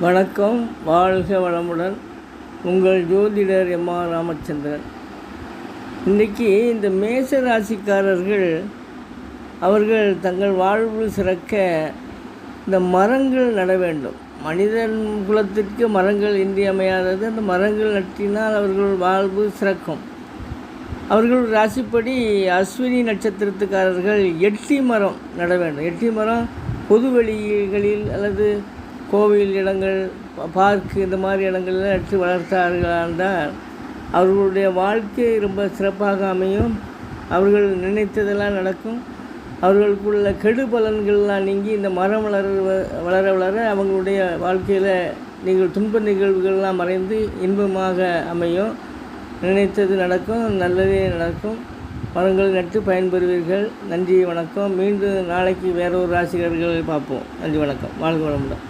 வணக்கம் வாழ்க வளமுடன். உங்கள் ஜோதிடர் எம். ஆர். ராமச்சந்திரன். இன்றைக்கி இந்த மேச ராசிக்காரர்கள் அவர்கள் தங்கள் வாழ்வு சிறக்க இந்த மரங்கள் நட வேண்டும். மனிதன் குலத்திற்கு மரங்கள் இன்றியமையாதது. அந்த மரங்கள் நட்டினால் அவர்கள் வாழ்வு சிறக்கும். அவர்கள் ராசிப்படி அஸ்வினி நட்சத்திரத்துக்காரர்கள் எட்டி மரம் நட வேண்டும். எட்டி மரம் பொது வெளிகளில் அல்லது கோவில் இடங்கள் பார்க்கு இந்த மாதிரி இடங்கள்லாம் எடுத்து வளர்த்தார்களான்றால் அவர்களுடைய வாழ்க்கை ரொம்ப சிறப்பாக அமையும். அவர்கள் நினைத்ததெல்லாம் நடக்கும். அவர்களுக்குள்ள கெடு பலன்கள்லாம் நீங்கி இந்த மரம் வளர வளர வளர அவங்களுடைய வாழ்க்கையில் நீங்கள் துன்ப நிகழ்வுகள்லாம் மறைந்து இன்பமாக அமையும். நினைத்தது நடக்கும் நல்லதே நடக்கும். மரங்கள் நட்டு பயன்பெறுவீர்கள். நன்றி வணக்கம். மீண்டும் நாளைக்கு வேறொரு ராசிகர்களை பார்ப்போம். நன்றி வணக்கம். வாழ்க வளமுடன்.